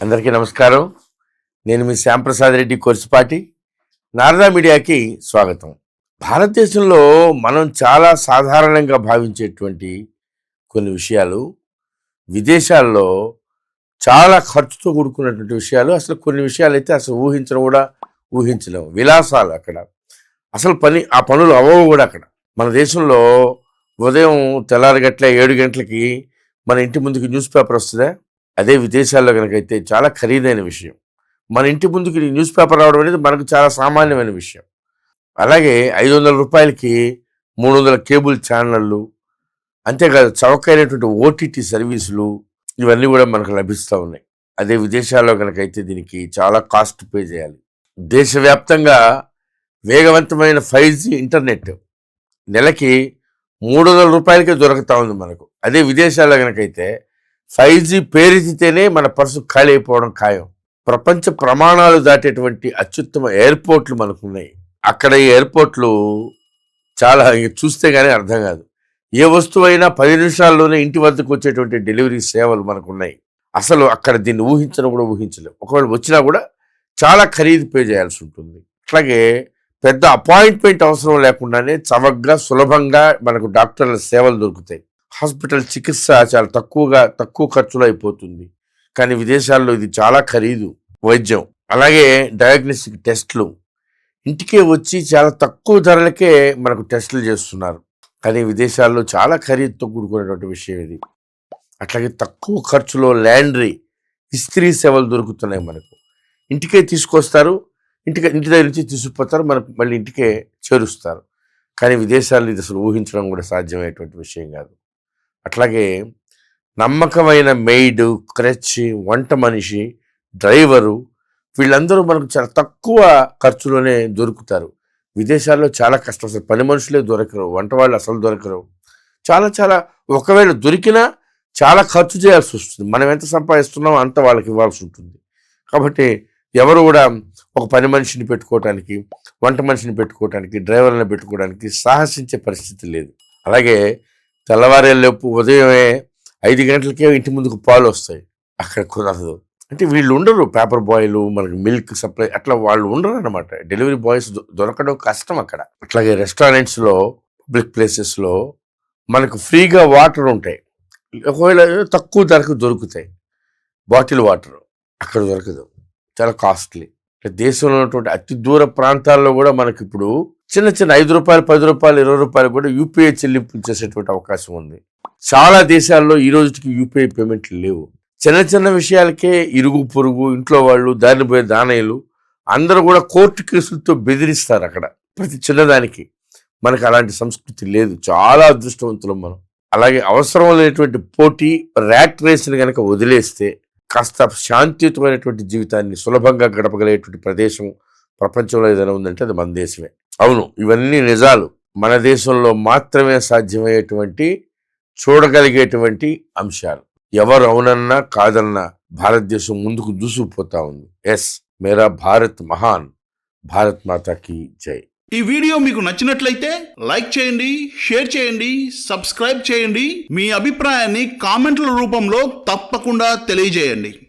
అందరికీ నమస్కారం. నేను మీ శ్యాంప్రసాద్ రెడ్డి కొరిసిపాటి నారదా మీడియాకి స్వాగతం. భారతదేశంలో మనం చాలా సాధారణంగా భావించేటువంటి కొన్ని విషయాలు విదేశాల్లో చాలా ఖర్చుతో కూడుకున్నటువంటి విషయాలు అసలు కొన్ని విషయాలు అయితే అసలు ఊహించడం కూడా ఊహించలేము. విలాసాలు అక్కడ. అసలు పని ఆ పనులు అవ్వవు కూడా అక్కడ. మన దేశంలో ఉదయం తెల్లారి గట్ల ఏడు గంటలకి మన ఇంటి ముందుకి న్యూస్ పేపర్ వస్తుందా? అదే విదేశాల్లో కనుకైతే చాలా ఖరీదైన విషయం. మన ఇంటి ముందుకి న్యూస్ పేపర్ రావడం అనేది మనకు చాలా సామాన్యమైన విషయం. అలాగే ఐదు వందల రూపాయలకి మూడు వందల కేబుల్ ఛానళ్ళు అంతేకాదు చౌకైనటువంటి ఓటీటీ సర్వీసులు ఇవన్నీ కూడా మనకు లభిస్తూ ఉన్నాయి. అదే విదేశాల్లో కనుకైతే దీనికి చాలా కాస్ట్ పే చేయాలి. దేశవ్యాప్తంగా వేగవంతమైన ఫైవ్ జీ ఇంటర్నెట్ నెలకి మూడు వందల రూపాయలకే దొరుకుతూ ఉంది మనకు. అదే విదేశాల్లో కనుకైతే ఫైవ్ జీ పేరెత్తితేనే మన పర్సు ఖాళీ అయిపోవడం ఖాయం. ప్రపంచ ప్రమాణాలు దాటేటువంటి అత్యుత్తమ ఎయిర్పోర్ట్లు మనకు ఉన్నాయి అక్కడ ఈ ఎయిర్పోర్ట్లు చాలా చూస్తే కానీ అర్థం కాదు. ఏ వస్తువు అయినా పది నిమిషాల్లోనే ఇంటి వద్దకు వచ్చేటువంటి డెలివరీ సేవలు మనకు ఉన్నాయి అసలు అక్కడ దీన్ని ఊహించడం కూడా ఊహించలేం. ఒకవేళ వచ్చినా కూడా చాలా ఖరీదు పే చేయాల్సి ఉంటుంది. అట్లాగే పెద్ద అపాయింట్మెంట్ అవసరం లేకుండానే చవకగా సులభంగా మనకు డాక్టర్ల సేవలు దొరుకుతాయి. హాస్పిటల్ చికిత్స చాలా తక్కువగా తక్కువ ఖర్చులో అయిపోతుంది కానీ విదేశాల్లో ఇది చాలా ఖరీదు వైద్యం. అలాగే డయాగ్నోస్టిక్ టెస్ట్లు. ఇంటికే వచ్చి చాలా తక్కువ ధరలకే మనకు టెస్టులు చేస్తున్నారు. కానీ విదేశాల్లో చాలా ఖరీదుతో కూడుకున్నటువంటి విషయం ఇది. అట్లాగే తక్కువ ఖర్చులో ల్యాండ్రీ ఇస్త్రీ సేవలు దొరుకుతున్నాయి మనకు. ఇంటికే తీసుకొస్తారు. ఇంటికి ఇంటి దగ్గర నుంచి తీసుకుపోతారు. మనకు మళ్ళీ ఇంటికే చేరుస్తారు. కానీ విదేశాల్లో ఇది అసలు ఊహించడం కూడా సాధ్యమయ్యేటువంటి విషయం కాదు. అట్లాగే నమ్మకమైన మెయిడ్ క్రచ్ వంట మనిషి డ్రైవరు వీళ్ళందరూ మనకు చాలా తక్కువ ఖర్చులోనే దొరుకుతారు. విదేశాల్లో చాలా కష్టం అసలు. పని మనుషులే దొరకరు. వంట వాళ్ళు అసలు దొరకరు. చాలా చాలా ఒకవేళ దొరికినా చాలా ఖర్చు చేయాల్సి వస్తుంది. మనం ఎంత సంపాదిస్తున్నామో అంత వాళ్ళకి ఇవ్వాల్సి ఉంటుంది. కాబట్టి ఎవరు కూడా ఒక పని మనిషిని పెట్టుకోవటానికి వంట మనిషిని పెట్టుకోవటానికి డ్రైవర్లను పెట్టుకోవడానికి సాహసించే పరిస్థితి లేదు. అలాగే తెల్లవారేలోపు ఉదయమే ఐదు గంటలకే ఇంటి ముందుకు పాలు వస్తాయి. అక్కడ కుదరదు. అంటే వీళ్ళు ఉండరు. పేపర్ బాయ్లు మనకి మిల్క్ సప్లై అట్లా వాళ్ళు ఉండరు అనమాట డెలివరీ బాయ్స్ దొరకడం కష్టం అక్కడ. అట్లాగే రెస్టారెంట్స్లో పబ్లిక్ ప్లేసెస్లో మనకు ఫ్రీగా వాటర్ ఉంటాయి. ఒకవేళ తక్కువ ధరకు దొరుకుతాయి. బాటిల్ వాటర్ అక్కడ దొరకదు. చాలా కాస్ట్లీ. దేశంలో ఉన్నటువంటి అతి దూర ప్రాంతాల్లో కూడా మనకి ఇప్పుడు చిన్న చిన్న ఐదు రూపాయలు పది రూపాయలు ఇరవై రూపాయలు కూడా యూపీఐ చెల్లింపులు చేసేటువంటి అవకాశం ఉంది. చాలా దేశాల్లో ఈ రోజుకి యూపీఐ పేమెంట్లు లేవు. చిన్న చిన్న విషయాలకే ఇరుగు పొరుగు ఇంట్లో వాళ్ళు దారిని పోయే దానయ్యలు అందరూ కూడా కోర్టు కేసులతో బెదిరిస్తారు అక్కడ. ప్రతి చిన్నదానికి. మనకు అలాంటి సంస్కృతి లేదు. చాలా అదృష్టవంతులం మనం. అలాగే అవసరం లేనటువంటి పోటీ ర్యాట్ రేస్ని కనుక వదిలేస్తే కాస్త శాంతియుతమైనటువంటి జీవితాన్ని సులభంగా గడపగలిగేటువంటి ప్రదేశం ప్రపంచంలో ఏదైనా ఉందంటే అది మన దేశమే. అవును ఇవన్నీ నిజాలు. మన దేశంలో మాత్రమే సాధ్యమయ్యేటువంటి చూడగలిగేటువంటి అంశాలు. ఎవరు అవునన్నా కాదన్నా భారతదేశం ముందుకు దూసుకుపోతా ఉంది. ఎస్ మేరా భారత్ మహాన్. భారత్ మాతాకి జై. ఈ వీడియో మీకు నచ్చినట్లయితే లైక్ చేయండి షేర్ చేయండి సబ్స్క్రైబ్ చేయండి. మీ అభిప్రాయాన్ని కామెంట్ల రూపంలో తప్పకుండా తెలియజేయండి.